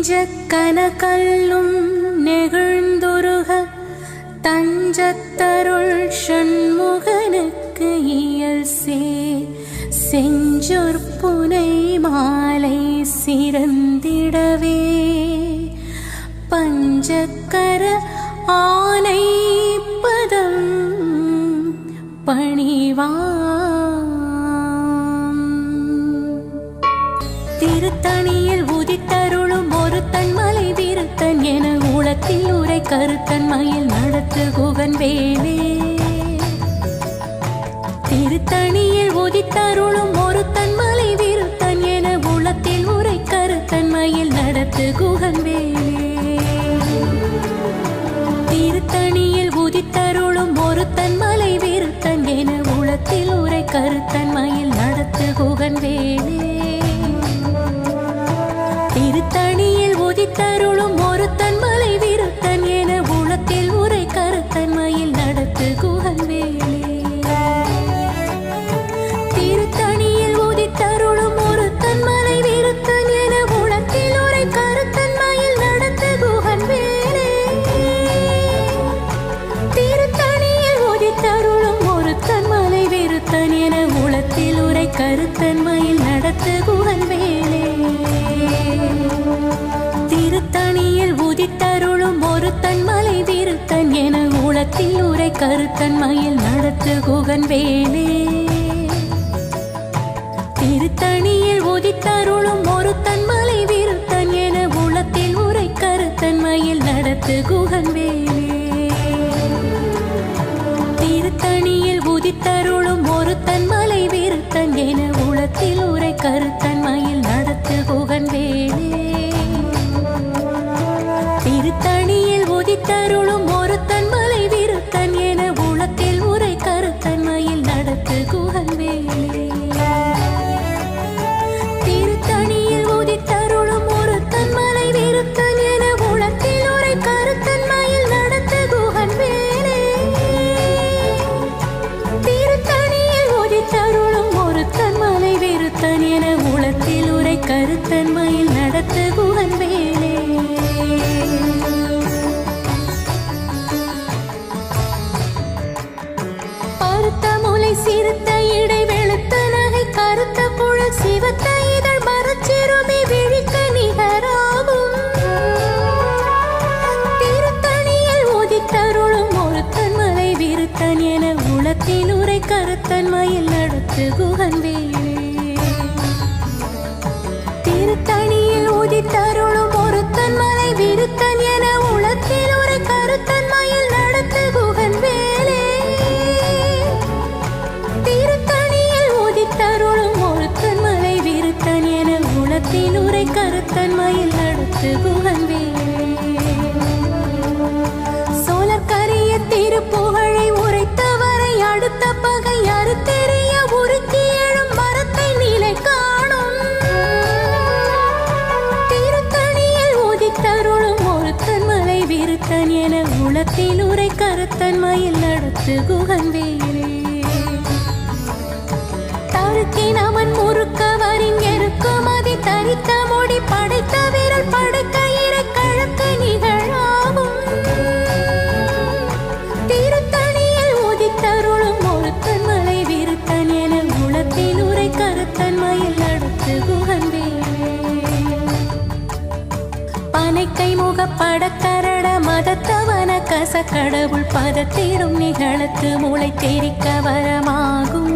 நெஞ்சக்கனகல்லும் நெகிழ்ந்துருக தஞ்சத்தருள் ஷண்முகனுக்கு இயல் சே. செஞ்சொற்புனை மாலை சிறந்திடவே. பஞ்சக்கர ஆனை பதம் பணிவா. திருத்தணியில் உதித்தருளும் ஒருத்தன் மலை வீரத்தன் என ஊழத்தில் உரை கருத்தன் மயில் நடத்து குகன் வேலே. திருத்தணியில் உதித்தருளும் ஒருத்தன் மலை வீரத்தன் என உளத்தில் உரை கருத்தன் மயில் நடத்து குகன் வேலே. திருத்தணியில் உதித்தருளும் ஒருத்தன் மலை வீரத்தன் என உளத்தில் உரை கருத்தன் மயில் நடத்து குகன் வேலே. கருத்தன் மயில் நடத்து குகன் வேலே. திருத்தணியில் உதித்தருளும் ஒரு தன்மலை விருத்தன் என உளத்தில் உரை கருத்தன் மயில் நடத்து குகன் வேலே. திருத்தணியில் உதித்தருளும் ஒரு தன்மலை விருத்தன் என உளத்தில் உரை கருத்தன் மயில் நடத்து குகன் வேலே. திருத்தணியில் உதித்தருளும் ஒரு தன்மையில் நடத்து குகன் கருத்தன் மயில் நடத்து குகன் வேலே தருக்கின் அவன் முறுக்கவரின் எருக்குமதி தரித்த மொழி படைத்த விரல் படைக்க இறை நிகழாகும். திருத்தணியில் உதித்தருளும் ஒருத்தன் மலை விருத்தன் என உரை கருத்தன் மயில் நடத்து குகன் பனைக்கை கரட மதத்தவன கச கடவுள் பதத்திடும் நிகழத்து மூளை தெரிக்க வரமாகும்.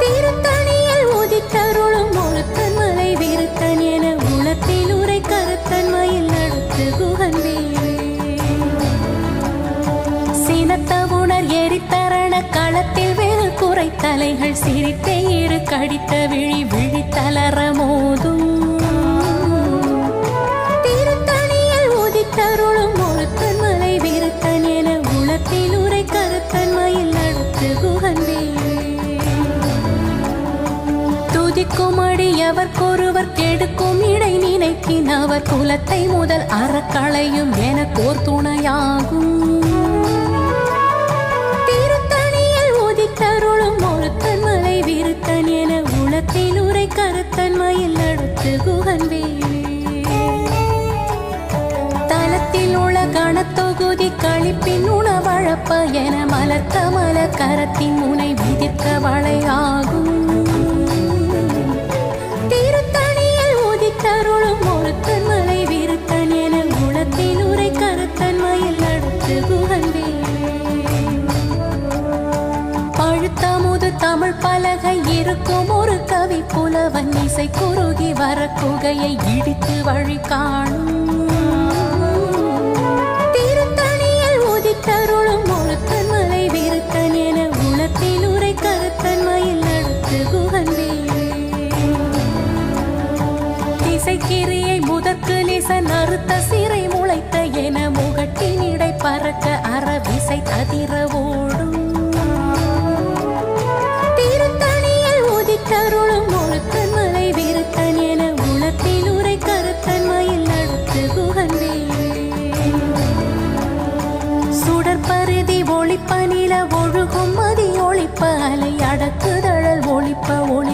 திருத்தணியில் உதித்தருளும் ஒருத்தன் மலை விருத்தன் என உளத்தில் உரை கருத்தன்மையில் நடத்து குகன் வேலே சினத்த உணர் எரித்தரண களத்தில் வேறு குறை தலைகள் சிரித்தே இரு கடித்த விழி விழி தளர மோதும். நினைக்கின் குலத்தை முதல் அறக்களையும் எனக்கோர் துணையாகும். திருத்தணியில் உதித்தருளும் ஒருத்தன் மலை விருத்தன் என உளத்தில் உரை கருத்தன் மயில் நடத்து அடுத்து குகன் தலத்தில் உள்ள கணத்தொகுதி கழிப்பின் உணவழப்ப என மலர்த்த மலர் கரத்தின் முனை விதிர்க்க வளையாகும். திருத்தணியில் உதித்தருளும் ஒருத்தன் மலை விருத்தன் என உளத்தில் உரை கருத்தன் மயில் அடுத்து குகன் பழுத்தமுது தமிழ் பலகை இருக்கும் ஒரு கவி புலவன் இசை குறுகி வர குகையை இடித்து வழி காணும் லிசன் அறுத்த சிறை முளைத்த என முகட்டினிடை பறக்க அறவிசை ததிர ஓடும். திருத்தணியில் உதித்தருளும் ஒழுக்கன் மலை விருத்தன் என உளத்தில் உரை கருத்தன் மயில் அடுத்து குகன் சுடற்பருதி ஒளிப்ப நில ஒழுகும் மதி ஒளிப்ப அலை அடக்குதழல் ஒளிப்ப ஒளி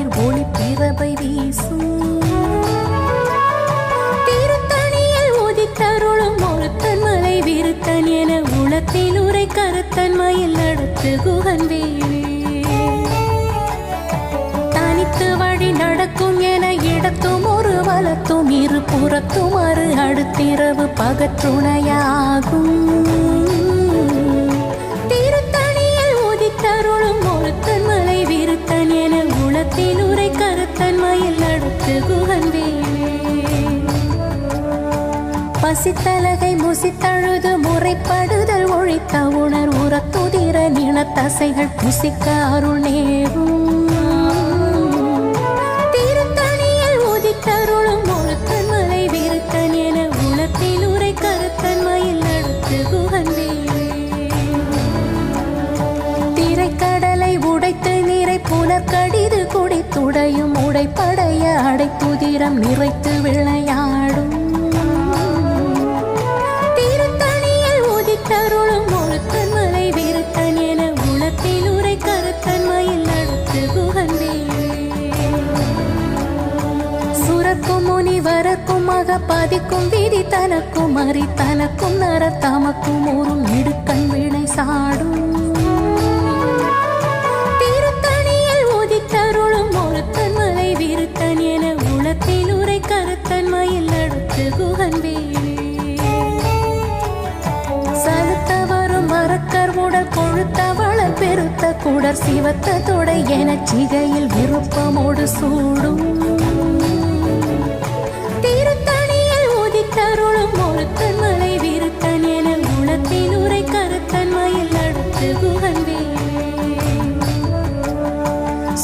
ஒருத்தன் மலை விருத்தன் என உளத்தில் உரை கருத்தன் மயில் நடத்து குகன் வேலி. தனித்து வழி நடக்கும் என இடத்தும் ஒரு வலத்தும் இரு புறத்தும் அரு அடுத்திரவு பகத்துணையாகும் திருத்தணியில் உதித்தருளும் ஒருத்தன் மலை விருத்தன் என உளத்தில் உரை கருத்தன் மயில் நடத்து குகன் வேலி. பசித்தலகை முசித்தழுது முறைப்படுதல் ஒழித்த உணர் உரத்துதிர நினத்தசைகள் புசிக்க அருள் நேரும். திருத்தணியில் உதித்தருளும் ஒழுக்கன் மலை விருத்தன் என உளத்தில் உரை கருத்தன் மயில் அடுத்து குகன் திரைக்கடலை உடைத்து புனர்கடிது குடித்துடையும் உடைப்படைய அடைத்துதிரம் நிறைத்து விளையா முனிவரக்கும் மகப்பதிக்கும் விதி தனக்கும் அறி தனக்கும் நர தமக்கும் ஒரு நெடுக்கண் வினை சாடும். திருத்தணியில் உதித்தருளும் ஒரு தன்மலை விருத்தன் என உளத்தில் உரை கருத்தன் மயில் அடுத்து குகன் சலுத்த வரும் மரக்கர் உடல் கொழுத்த வளர் பெருத்த குடர் சிவத்த தொடை என சிகையில் விருப்பமோடு சூடும்.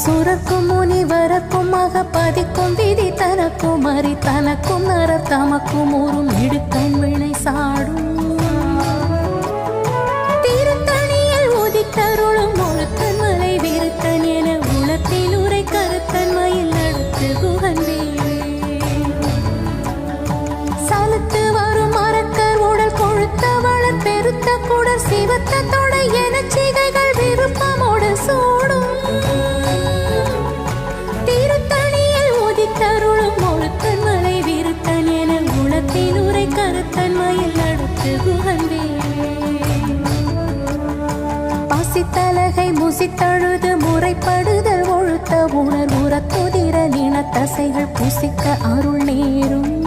சுரக்கும் முனி வரக்கும் முனிவரக்கும் மகப்பதிக்கும் விதி தனக்கும் அறி தனக்கும் நர தமக்கும் ஊரும் இடுக்கண் வினை சாடும். சிகைகள் விருப்பமோடு சூடும். திருத்தணியில் உதித்தருளும் ஒழுக்கன் மலை விருத்தன் என உளத்தில் உரை கருத்தன் மயில் அடுத்து குகன் பசித்தலகை முசித்தழுது முறைப்படுதல் ஒழுத்த உணர் உரத்துதிர தசைகள் புசிக்க அருள் நேரும்.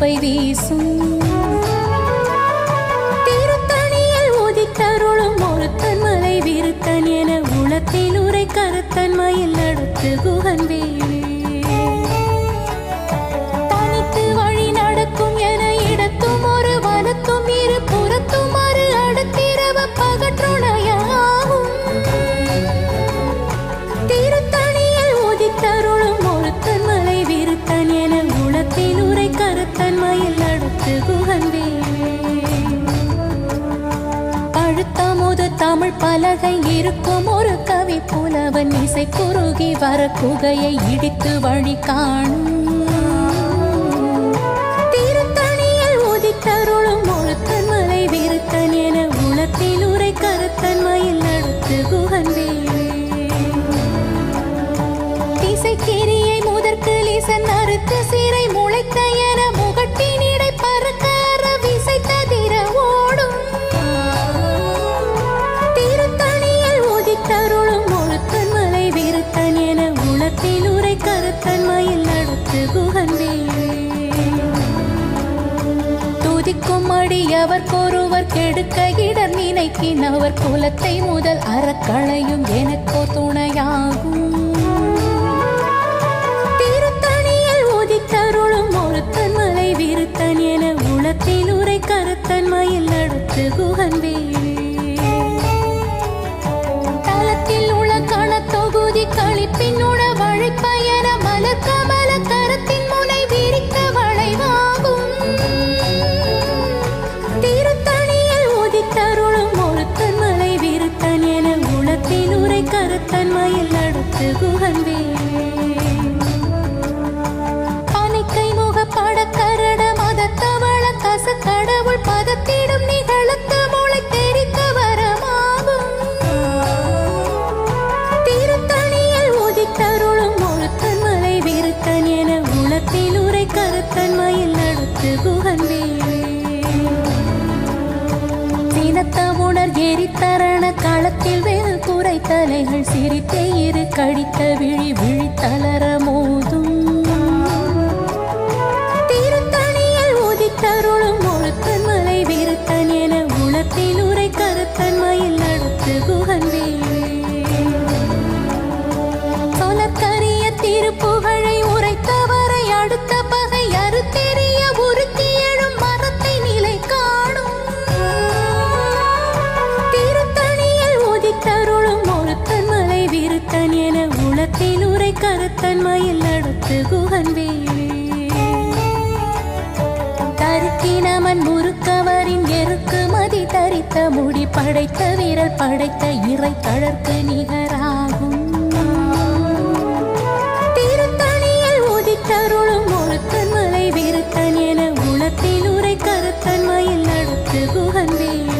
ஒளிப்பிறவை வீசும் இருக்கும் ஒரு கவி புலவன் இசை குறுகி வர குகையை இடித்து வழி காணும். திருத்தணியில் உதித்தருளும் முழுத்தன் மலை விருத்தன் என மனத்தில் உரை கருத்தன்மையில் நடத்து குகந்தே துதிக்கும் அடியவர் கோருவர் கெடுக்க இடர் நினைக்கின் அவர் குலத்தை முதல் அறக்களையும் எனக்கோ துணையாகும். திருத்தணியில் உதித்தருளும் ஒருத்தன் மலை விருத்தன் என உளத்தில் உரை உள்ள கணத்தொகுதி களி மலைப்பயண மலக்கம சிரித்த இரு கடித்த விழி விழித்தளர கருகுகன் வேறு கருத்தினமன் முறுக்கவரின் எருக்கு மதி தரித்த முடி படைத்த வீரல் படைத்த இறை தளர்க்கு நிகராகும். திருத்தணியில் உதித்தருளும் ஒருத்தன் மலை விருத்தன் என உளத்தில் உரை கருத்தன்மையில் நடத்து குகன் வேறு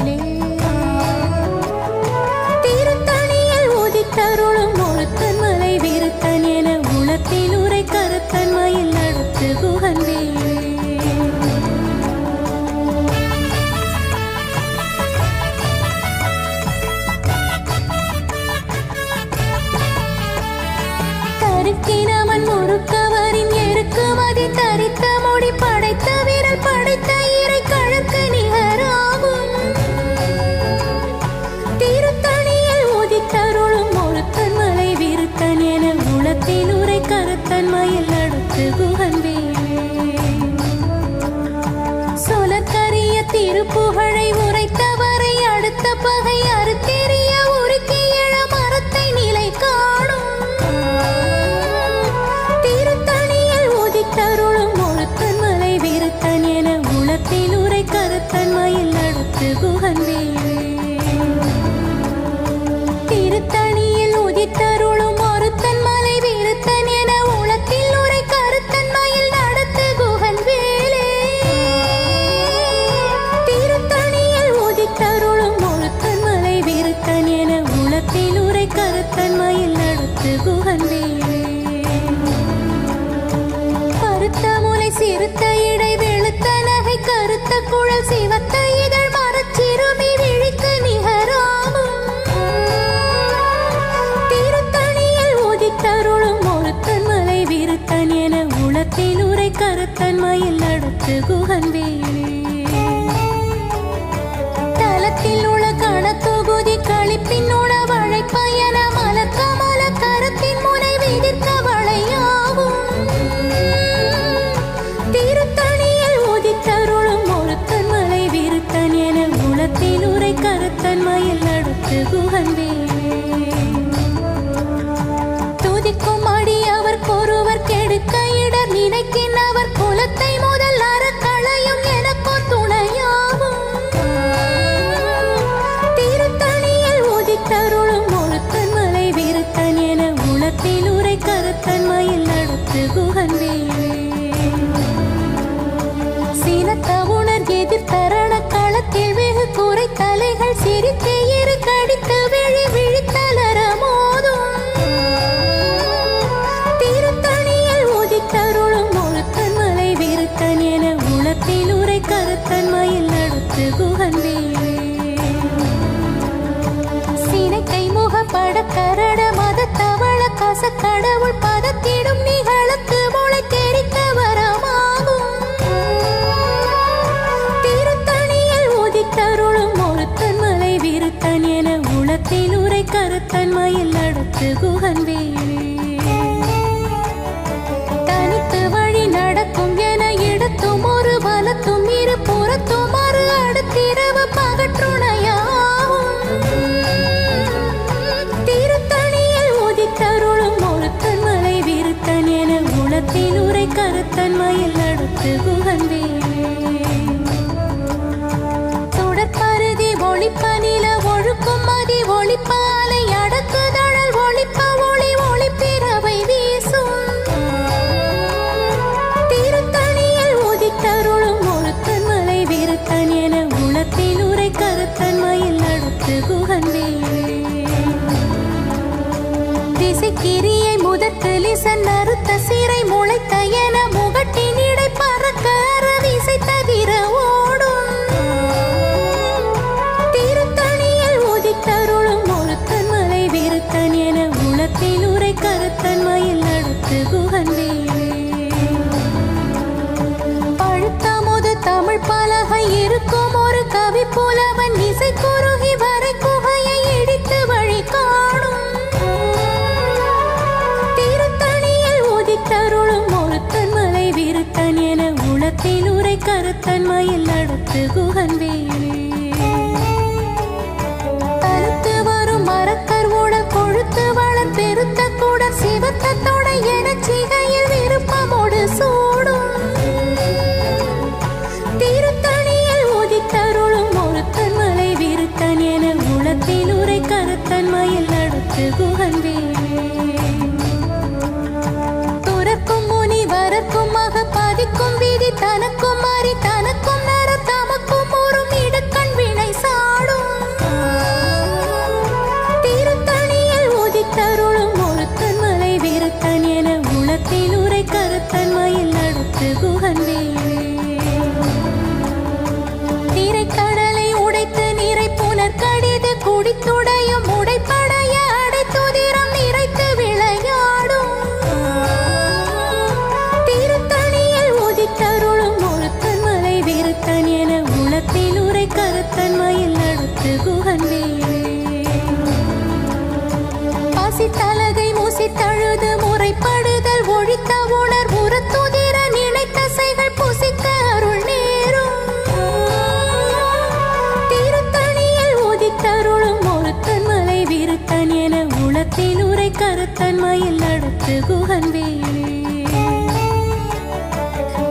是孤寒。கரட மத தவள கச கடவுள் பதத்தில் தன்மையில் நடத்து குகந்தே தொடர்பருதி ஒளிப்பனில ஒழுக்கும் மதி ஒளிப்பாலை அடக்குதழல் ஒளிப்ப ஒளி ஒளிப்பிறவை வீசும். திருத்தணியில் உதித்தருளும் ஒழுத்தன் மலை விருத்தன் என உளத்தில் உரை கருத்தன்மையில் நடத்து குகந்தே திசைக்கிரியை முதற்கு லிசன் அறுத்த சிறை முளைத்த தன்மையில் நடத்து குகன் வேலி கருத்து வரும் மரக்கர் உடல் கொழுத்து வளர் பெருத்த கூட சிவத்தத்தோட என சிகையில் விருப்பமோடு சூடும். திருத்தணியில் உதித்தருளும் ஒருத்தன் மலை விருத்தன் என உளத்தில் உரை கருத்தன்மையில் நடத்து குகன் துறக்கும் முனி வரக்கும் மக பதிக்கும் விதி தனக்கும்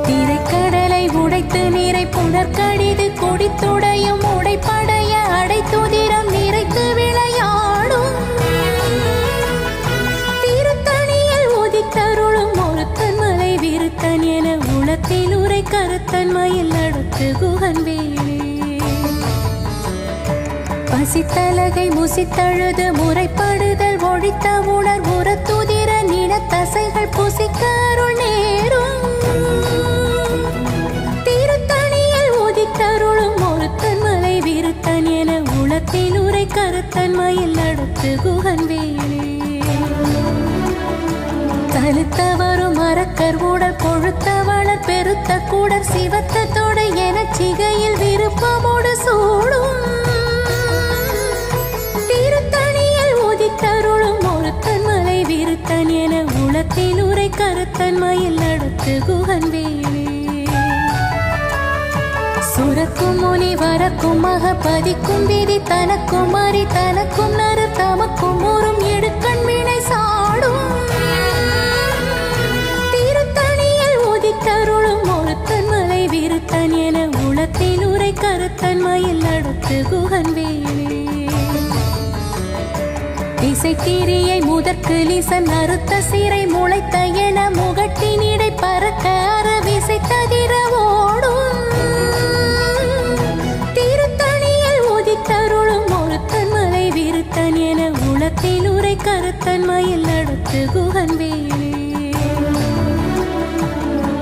திரைக்கடலை உடைத்து நீரை புனர்கடிது கொடித்துடையும் உடைப்படைய அடைத்துதிரம் நிறைத்து விளையாடும். திருத்தணியில் உதித்தருளும் ஒருத்தன் மலை விருத்தன் என உளத்தில் உரை கருத்தன்மையில் அடுத்து குகன் பசித்தலகை முசித்தழுது முறைப்படுதல் ஒழித்த உணர் உரத்துதி கருத்தன்மையில் அடுத்து குகன் தழுத்த வரும் மரக்கர் உடல் கொழுத்த வளர் பெருத்த கூடர் சிவத்த தொடை என சிகையில் விருப்பமோடு சூடும் திருத்தணியில் உதித்தருளும் ஒருத்தன் மலை விருத்தன் என உளத்தில் உரை கருத்தன்மையில் நடத்து குகன் சுரக்கும் முனி வரக்கும் மக பதிக்கும் விதி தனக்கும் அறி தனக்கும் நறு தமக்கும் ஊரும் எடுக்கண் சாடும். திருத்தணியில் உதித்தருளும் ஒருத்தன் மலை விருத்தன் என உளத்தில் உரை கருத்தன்மையில் அடுத்து குகன் திசைக்கிரியை முதற்கு லிசன் அறுத்த சிறை முளைத்த என முகட்டினிடை பறக்க அரவிசை ததிர ஓடும். என உளத்தில் உரை கருத்தன்மையில் அடுத்து குகன்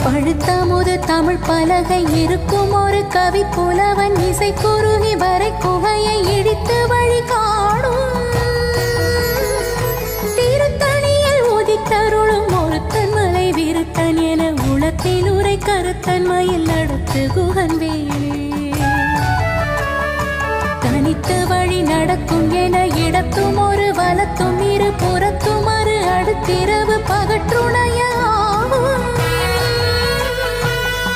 பழுத்த எழுத்தமுது தமிழ் பலகை இருக்கும் ஒரு கவி புலவன் இசை குறுகி வரை குகையை இடித்து வழி காணும் திருத்தணியில் உதித்தருளும் ஒருத்தன் மலை விருத்தன் என உளத்தில் உரை கருத்தன் மயில் நடத்து குகன் வேலே. தனித்து வழி நடக்கும் என இடத்தும் ஒரு வலத்தும் இரு புறத்தும் மறு அடுத்திரவு பகற்றுணையாகும்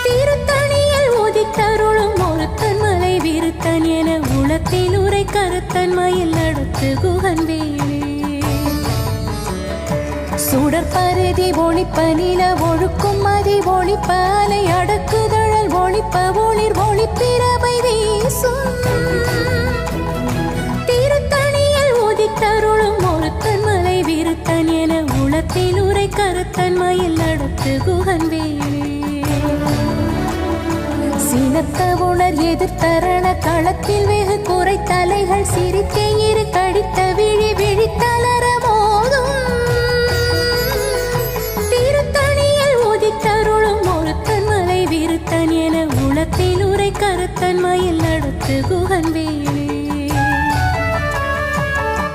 திருத்தணியில் உதித்தருளும் ஒருத்தன் மலை விருத்தன் என உளத்தில் உரை கருத்தன் மயில் நடத்து குகன் வேலே. சுடற்பருதி ஒளிப்ப நில ஒழுக்கும் மதி ஒளிப்ப அடக்குதல் ஒளிப்ப ஒளிர் ஒளிப்பிரவை வீசும். திருத்தணியில் உதித்தருளும் ஒருத்தன் மலை விருத்தன் என உளத்தில் உரை கருத்தன் மயில் நடத்து குகன் வேலே சினத்த உணர் எதிர்த்தரண களத்தில் வெகு குறை தலைகள் சிரித்தே இரு கடித்த விழி விழித்தளர உளத்தில் மயில் நடத்து குகன் வேலே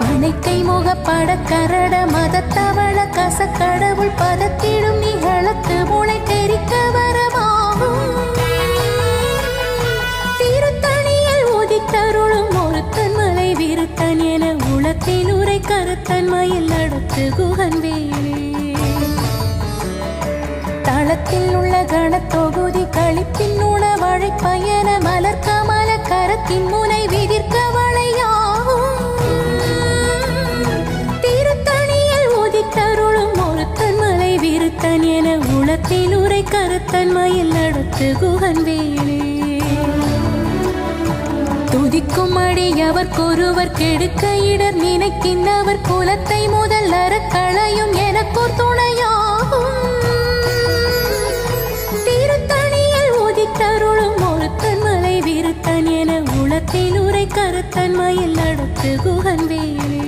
அணைக்கை முகப்பட கரட மதத்தவள கசக்கடவுள் பதத்திடும் நிகழத்து முளை தெரிக்க வரமாகும். திருத்தணியில் உதித்தருளும் ஒருத்தன் மலை விருத்தன் என உளத்தில் உரை கருத்தன்மையில் நடத்து குகன் வேலே தளத்தில் உள்ள கணத்தொகுதி களி மரத்தின் உணவழை பயண மலர் கமல கரத்தின் முனை விதிர்க்க வளையாகும். திருத்தணியில் உதித்தருளும் ஒருத்தன் மலை விருத்தன் என உளத்தில் உரை கருத்தன் மயில் நடத்து குகன் வேலே. துதிக்கும் அடியவர்க்கொருவர் கெடுக்க இடர் நினைக்கின்றவர் குலத்தை முதல் அறக்களையும் எனக்கோர் துணையாகும் என உரை கருத்தன் மயில் நடத்து குகன் வேலே.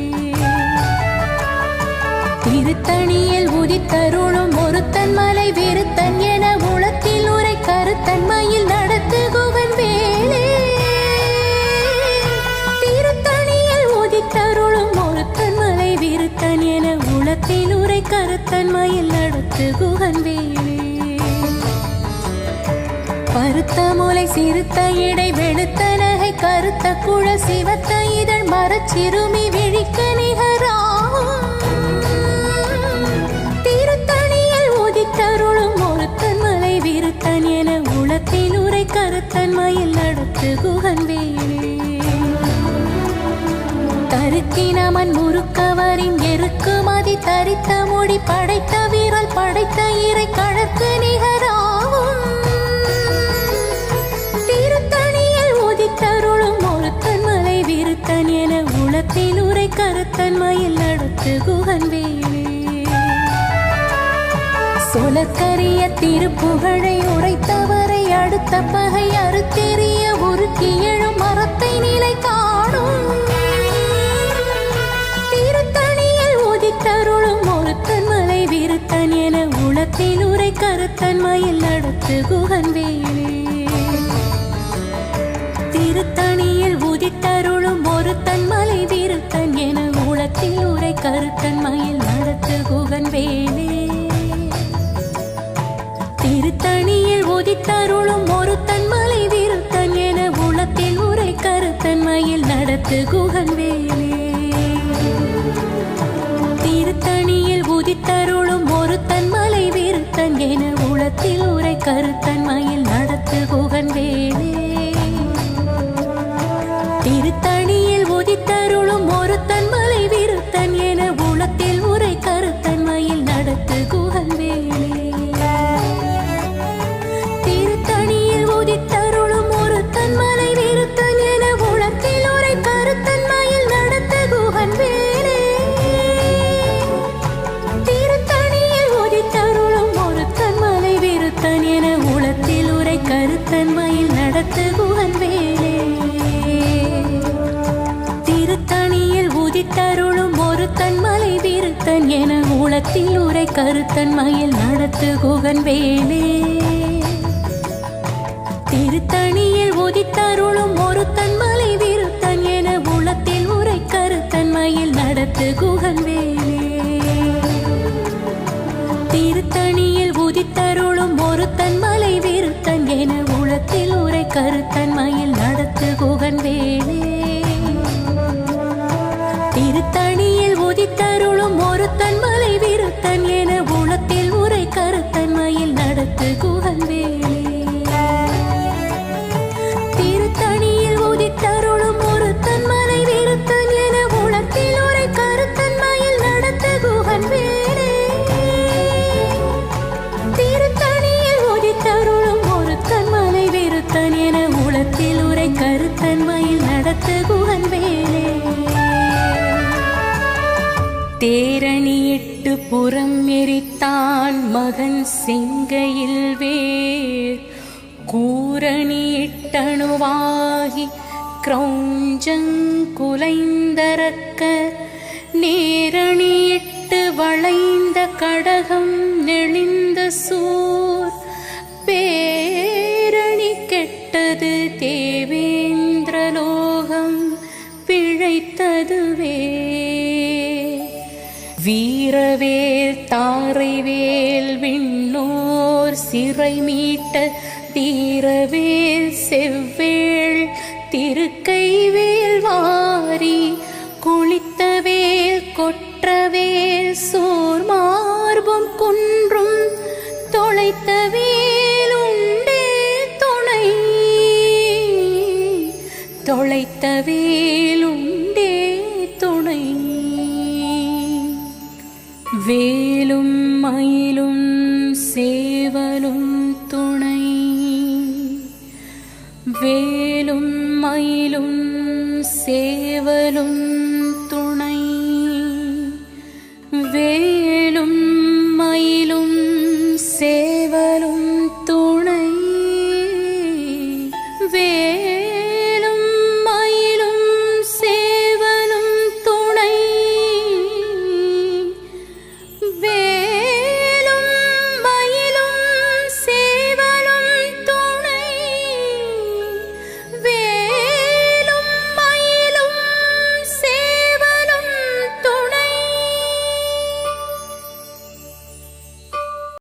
திருத்தணியில் உதித்தருளும் ஒருத்தன் மலை விருத்தன் என உளத்தில் உரை கருத்தன் மயில் நடத்து குகன் வேலே. திருத்தணியில் உதித்தருளும் ஒருத்தன் மலை விருத்தன் என உளத்தில் உரை கருத்தன்மையில் நடத்து குகன் வேலே. பருத்த முலை சிறுத்த இடை வெளுத்த நகை கருத்த குழ சிவத்த இதழ் மரச்சிறுமி விழிக்க நிகரா. திருத்தணியில் உதித்தருளும் ஒருத்தன் மலை விருத்தன் என உளத்தின் உரை கருத்தன் மயில் நடத்து குகன் வேலே. தருக்கினமன் முறுக்கவரின் எருக்கு மதி தரித்த மொழி படைத்த வீரல் படைத்த இரு கருத்தன்மையில் நடத்து குகன் வேலே சொலக்கரிய திருப்புகழை உரைத்தவரை அடுத்த பகை அறுத்தெறிய ஒரு கீழும் மரத்தை நிலை காணும். திருத்தணியில் உதித்தருளும் ஒருத்தன் மலை விருத்தன் என உளத்தில் உரை கருத்தன்மையில் நடத்து குகன் வேலே திருத்தணியில் உதித்தருளும் ஒரு தன்மலை வீரத்தன் என உளத்தில் உரை கருத்தன் மயில் நடத்து குகன் வேலே. திருத்தணியில் உதித்தருளும் ஒரு தன்மலை விருத்தன் என உளத்தில் உரை கருத்தன் மயில் நடத்து குகன் வேலே. திருத்தணியில் உதித்தருளும் ஒரு தன்மலை விருத்தன் என உளத்தில் உரை கருத்தன் மயில் நடத்து குகன் வேலே. விருத்தன் என உளத்தில் உரை கருத்தன்மையில் நடத்து குகன் வேலே. திருத்தணியில் உதித்தருளும் ஒரு தன்மலை விருத்தன் என உளத்தில் உரை கருத்தன்மையில் நடத்து குகன் வேலே. திருத்தணியில் உதித்தருளும் ஒரு தன்மலை விருத்தன் என உளத்தில் உரை கருத்தன்மையில் நடத்து குகன் வேலே. திருத்தணியில் உதித்தருளும் ஒரு தன் தேரணியிட்டு புறம் எரித்தான் மகன் செங்கையில் வேர். கூரணியிட்டணுவாகி கிரௌஞ்சங்குலைந்தரக்க நேரணியிட்டு வளைந்த கடகம் நெளிந்த சூர். பேரணி கெட்டது தேவேந்திரலோகம் பிழைத்தது வீரவேல் தாரைவேல் விண்ணோர் சிறை மீட்ட தீரவேல் செவ்வேள் திருக்கைவேல் வாரி குளித்தவேல் கொற்றவேல் சோர் மார்பும் குன்றும் தொலைத்தவேல் உண்டே துணை. தொலைத்தவேல் உண்டே துணை. വേലും മയിലും